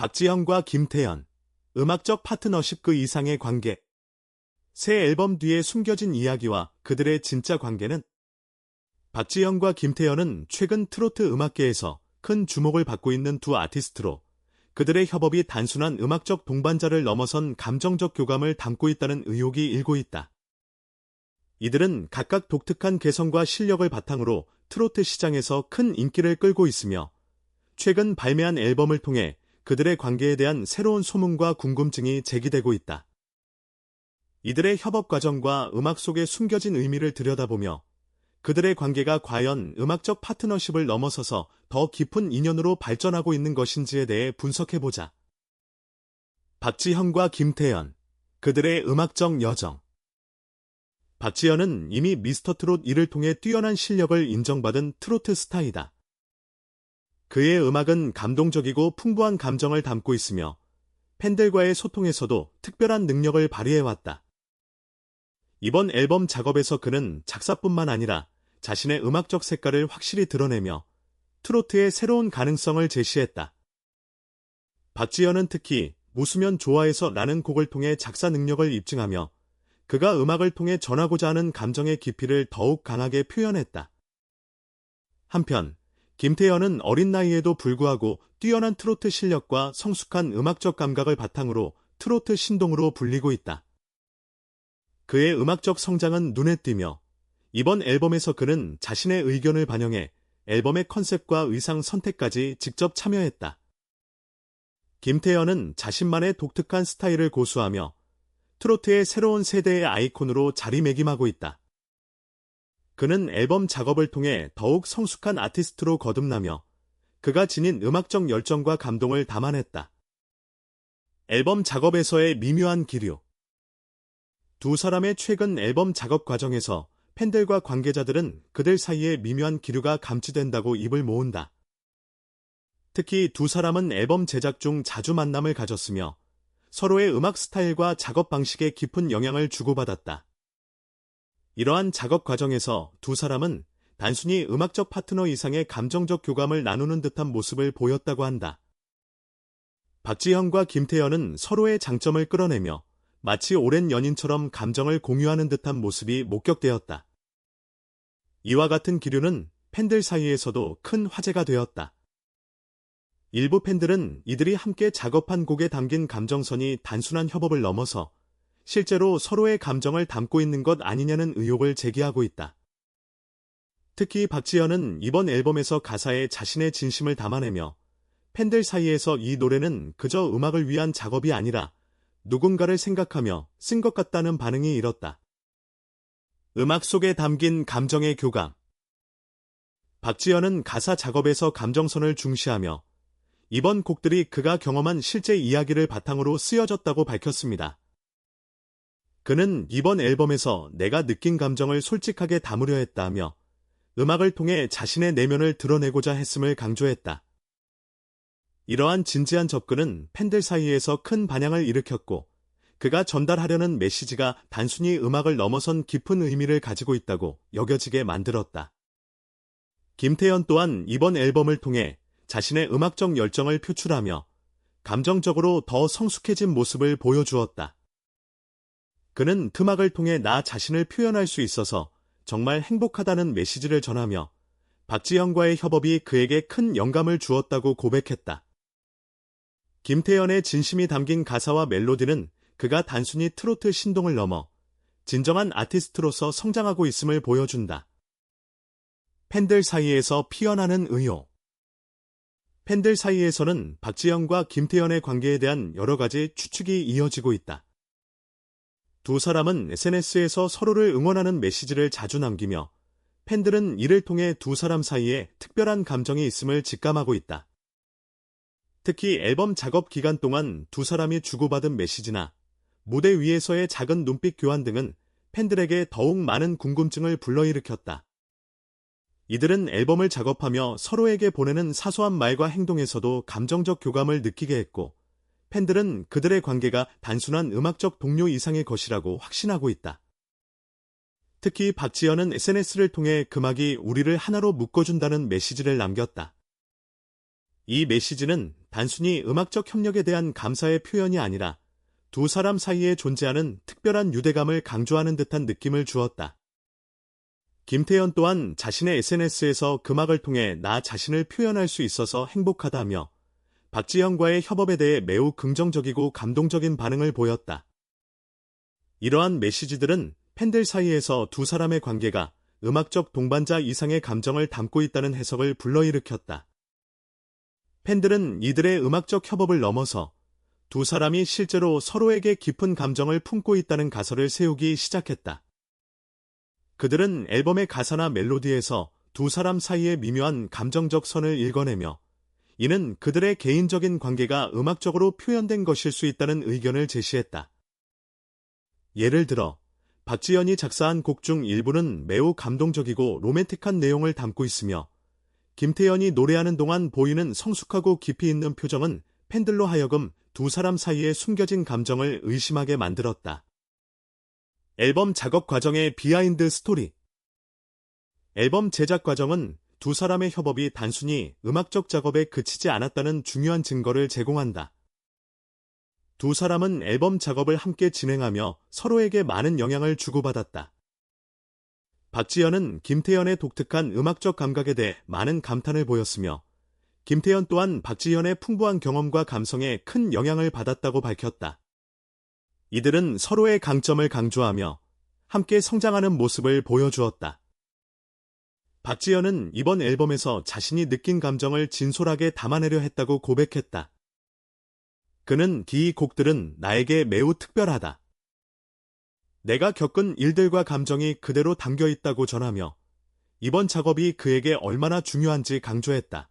박지현과 김태현, 음악적 파트너십 그 이상의 관계. 새 앨범 뒤에 숨겨진 이야기와 그들의 진짜 관계는 박지현과 김태현은 최근 트로트 음악계에서 큰 주목을 받고 있는 두 아티스트로 그들의 협업이 단순한 음악적 동반자를 넘어선 감정적 교감을 담고 있다는 의혹이 일고 있다. 이들은 각각 독특한 개성과 실력을 바탕으로 트로트 시장에서 큰 인기를 끌고 있으며 최근 발매한 앨범을 통해 그들의 관계에 대한 새로운 소문과 궁금증이 제기되고 있다. 이들의 협업 과정과 음악 속에 숨겨진 의미를 들여다보며 그들의 관계가 과연 음악적 파트너십을 넘어서서 더 깊은 인연으로 발전하고 있는 것인지에 대해 분석해보자. 박지현과 김태현, 그들의 음악적 여정. 박지현은 이미 미스터 트롯 1을 통해 뛰어난 실력을 인정받은 트로트 스타이다. 그의 음악은 감동적이고 풍부한 감정을 담고 있으며 팬들과의 소통에서도 특별한 능력을 발휘해왔다. 이번 앨범 작업에서 그는 작사뿐만 아니라 자신의 음악적 색깔을 확실히 드러내며 트로트의 새로운 가능성을 제시했다. 박지현은 특히 무수면 좋아해서 라는 곡을 통해 작사 능력을 입증하며 그가 음악을 통해 전하고자 하는 감정의 깊이를 더욱 강하게 표현했다. 한편 김태현은 어린 나이에도 불구하고 뛰어난 트로트 실력과 성숙한 음악적 감각을 바탕으로 트로트 신동으로 불리고 있다. 그의 음악적 성장은 눈에 띄며 이번 앨범에서 그는 자신의 의견을 반영해 앨범의 컨셉과 의상 선택까지 직접 참여했다. 김태현은 자신만의 독특한 스타일을 고수하며 트로트의 새로운 세대의 아이콘으로 자리매김하고 있다. 그는 앨범 작업을 통해 더욱 성숙한 아티스트로 거듭나며 그가 지닌 음악적 열정과 감동을 담아냈다. 앨범 작업에서의 미묘한 기류 두 사람의 최근 앨범 작업 과정에서 팬들과 관계자들은 그들 사이에 미묘한 기류가 감지된다고 입을 모은다. 특히 두 사람은 앨범 제작 중 자주 만남을 가졌으며 서로의 음악 스타일과 작업 방식에 깊은 영향을 주고받았다. 이러한 작업 과정에서 두 사람은 단순히 음악적 파트너 이상의 감정적 교감을 나누는 듯한 모습을 보였다고 한다. 박지현과 김태현은 서로의 장점을 끌어내며 마치 오랜 연인처럼 감정을 공유하는 듯한 모습이 목격되었다. 이와 같은 기류는 팬들 사이에서도 큰 화제가 되었다. 일부 팬들은 이들이 함께 작업한 곡에 담긴 감정선이 단순한 협업을 넘어서 실제로 서로의 감정을 담고 있는 것 아니냐는 의혹을 제기하고 있다. 특히 박지현은 이번 앨범에서 가사에 자신의 진심을 담아내며 팬들 사이에서 이 노래는 그저 음악을 위한 작업이 아니라 누군가를 생각하며 쓴 것 같다는 반응이 일었다. 음악 속에 담긴 감정의 교감. 박지현은 가사 작업에서 감정선을 중시하며 이번 곡들이 그가 경험한 실제 이야기를 바탕으로 쓰여졌다고 밝혔습니다. 그는 이번 앨범에서 내가 느낀 감정을 솔직하게 담으려 했다며 음악을 통해 자신의 내면을 드러내고자 했음을 강조했다. 이러한 진지한 접근은 팬들 사이에서 큰 반향을 일으켰고 그가 전달하려는 메시지가 단순히 음악을 넘어선 깊은 의미를 가지고 있다고 여겨지게 만들었다. 김태현 또한 이번 앨범을 통해 자신의 음악적 열정을 표출하며 감정적으로 더 성숙해진 모습을 보여주었다. 그는 음악을 통해 나 자신을 표현할 수 있어서 정말 행복하다는 메시지를 전하며 박지현과의 협업이 그에게 큰 영감을 주었다고 고백했다. 김태현의 진심이 담긴 가사와 멜로디는 그가 단순히 트로트 신동을 넘어 진정한 아티스트로서 성장하고 있음을 보여준다. 팬들 사이에서 피어나는 의혹 팬들 사이에서는 박지현과 김태현의 관계에 대한 여러 가지 추측이 이어지고 있다. 두 사람은 SNS에서 서로를 응원하는 메시지를 자주 남기며 팬들은 이를 통해 두 사람 사이에 특별한 감정이 있음을 직감하고 있다. 특히 앨범 작업 기간 동안 두 사람이 주고받은 메시지나 무대 위에서의 작은 눈빛 교환 등은 팬들에게 더욱 많은 궁금증을 불러일으켰다. 이들은 앨범을 작업하며 서로에게 보내는 사소한 말과 행동에서도 감정적 교감을 느끼게 했고, 팬들은 그들의 관계가 단순한 음악적 동료 이상의 것이라고 확신하고 있다. 특히 박지현은 SNS를 통해 금악이 우리를 하나로 묶어준다는 메시지를 남겼다. 이 메시지는 단순히 음악적 협력에 대한 감사의 표현이 아니라 두 사람 사이에 존재하는 특별한 유대감을 강조하는 듯한 느낌을 주었다. 김태현 또한 자신의 SNS에서 금악을 통해 나 자신을 표현할 수 있어서 행복하다며 박지현과의 협업에 대해 매우 긍정적이고 감동적인 반응을 보였다. 이러한 메시지들은 팬들 사이에서 두 사람의 관계가 음악적 동반자 이상의 감정을 담고 있다는 해석을 불러일으켰다. 팬들은 이들의 음악적 협업을 넘어서 두 사람이 실제로 서로에게 깊은 감정을 품고 있다는 가설을 세우기 시작했다. 그들은 앨범의 가사나 멜로디에서 두 사람 사이의 미묘한 감정적 선을 읽어내며 이는 그들의 개인적인 관계가 음악적으로 표현된 것일 수 있다는 의견을 제시했다. 예를 들어 박지연이 작사한 곡 중 일부는 매우 감동적이고 로맨틱한 내용을 담고 있으며 김태연이 노래하는 동안 보이는 성숙하고 깊이 있는 표정은 팬들로 하여금 두 사람 사이에 숨겨진 감정을 의심하게 만들었다. 앨범 작업 과정의 비하인드 스토리 앨범 제작 과정은 두 사람의 협업이 단순히 음악적 작업에 그치지 않았다는 중요한 증거를 제공한다. 두 사람은 앨범 작업을 함께 진행하며 서로에게 많은 영향을 주고받았다. 박지현은 김태현의 독특한 음악적 감각에 대해 많은 감탄을 보였으며 김태현 또한 박지현의 풍부한 경험과 감성에 큰 영향을 받았다고 밝혔다. 이들은 서로의 강점을 강조하며 함께 성장하는 모습을 보여주었다. 박지현은 이번 앨범에서 자신이 느낀 감정을 진솔하게 담아내려 했다고 고백했다. 그는 이 곡들은 나에게 매우 특별하다. 내가 겪은 일들과 감정이 그대로 담겨 있다고 전하며 이번 작업이 그에게 얼마나 중요한지 강조했다.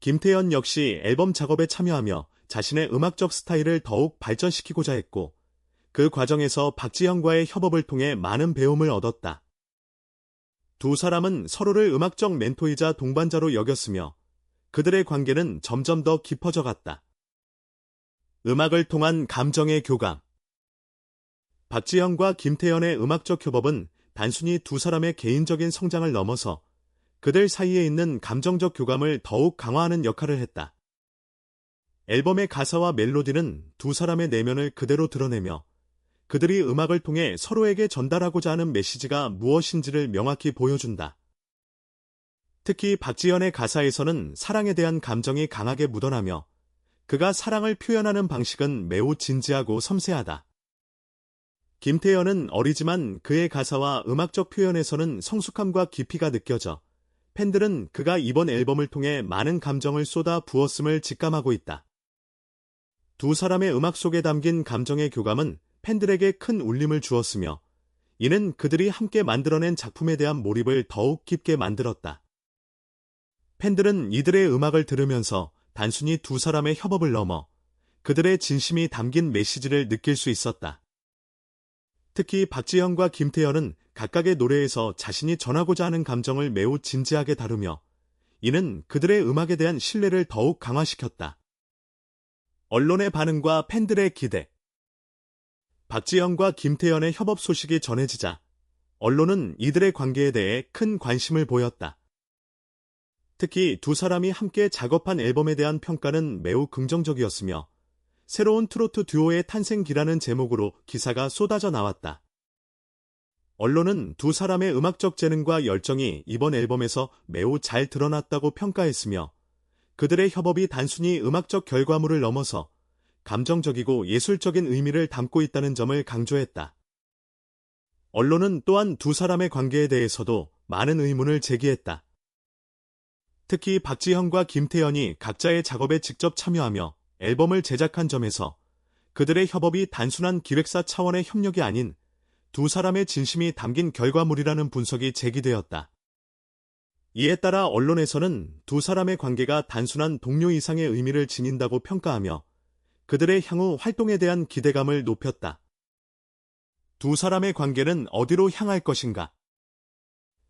김태현 역시 앨범 작업에 참여하며 자신의 음악적 스타일을 더욱 발전시키고자 했고 그 과정에서 박지현과의 협업을 통해 많은 배움을 얻었다. 두 사람은 서로를 음악적 멘토이자 동반자로 여겼으며 그들의 관계는 점점 더 깊어져 갔다. 음악을 통한 감정의 교감 박지현과 김태현의 음악적 협업은 단순히 두 사람의 개인적인 성장을 넘어서 그들 사이에 있는 감정적 교감을 더욱 강화하는 역할을 했다. 앨범의 가사와 멜로디는 두 사람의 내면을 그대로 드러내며 그들이 음악을 통해 서로에게 전달하고자 하는 메시지가 무엇인지를 명확히 보여준다. 특히 박지현의 가사에서는 사랑에 대한 감정이 강하게 묻어나며 그가 사랑을 표현하는 방식은 매우 진지하고 섬세하다. 김태현은 어리지만 그의 가사와 음악적 표현에서는 성숙함과 깊이가 느껴져 팬들은 그가 이번 앨범을 통해 많은 감정을 쏟아 부었음을 직감하고 있다. 두 사람의 음악 속에 담긴 감정의 교감은 팬들에게 큰 울림을 주었으며 이는 그들이 함께 만들어낸 작품에 대한 몰입을 더욱 깊게 만들었다. 팬들은 이들의 음악을 들으면서 단순히 두 사람의 협업을 넘어 그들의 진심이 담긴 메시지를 느낄 수 있었다. 특히 박지현과 김태현은 각각의 노래에서 자신이 전하고자 하는 감정을 매우 진지하게 다루며 이는 그들의 음악에 대한 신뢰를 더욱 강화시켰다. 언론의 반응과 팬들의 기대. 박지현과 김태현의 협업 소식이 전해지자 언론은 이들의 관계에 대해 큰 관심을 보였다. 특히 두 사람이 함께 작업한 앨범에 대한 평가는 매우 긍정적이었으며 새로운 트로트 듀오의 탄생기라는 제목으로 기사가 쏟아져 나왔다. 언론은 두 사람의 음악적 재능과 열정이 이번 앨범에서 매우 잘 드러났다고 평가했으며 그들의 협업이 단순히 음악적 결과물을 넘어서 감정적이고 예술적인 의미를 담고 있다는 점을 강조했다. 언론은 또한 두 사람의 관계에 대해서도 많은 의문을 제기했다. 특히 박지현과 김태현이 각자의 작업에 직접 참여하며 앨범을 제작한 점에서 그들의 협업이 단순한 기획사 차원의 협력이 아닌 두 사람의 진심이 담긴 결과물이라는 분석이 제기되었다. 이에 따라 언론에서는 두 사람의 관계가 단순한 동료 이상의 의미를 지닌다고 평가하며 그들의 향후 활동에 대한 기대감을 높였다. 두 사람의 관계는 어디로 향할 것인가?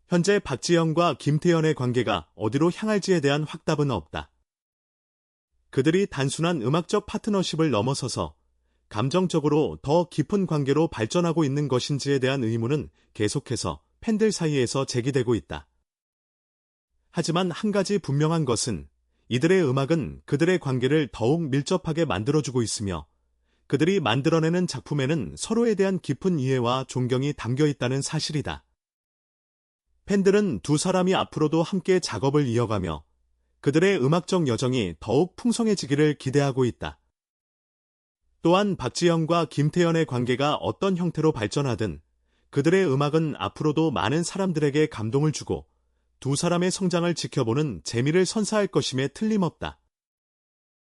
현재 박지영과 김태현의 관계가 어디로 향할지에 대한 확답은 없다. 그들이 단순한 음악적 파트너십을 넘어서서 감정적으로 더 깊은 관계로 발전하고 있는 것인지에 대한 의문은 계속해서 팬들 사이에서 제기되고 있다. 하지만 한 가지 분명한 것은 이들의 음악은 그들의 관계를 더욱 밀접하게 만들어주고 있으며 그들이 만들어내는 작품에는 서로에 대한 깊은 이해와 존경이 담겨 있다는 사실이다. 팬들은 두 사람이 앞으로도 함께 작업을 이어가며 그들의 음악적 여정이 더욱 풍성해지기를 기대하고 있다. 또한 박지영과 김태연의 관계가 어떤 형태로 발전하든 그들의 음악은 앞으로도 많은 사람들에게 감동을 주고 두 사람의 성장을 지켜보는 재미를 선사할 것임에 틀림없다.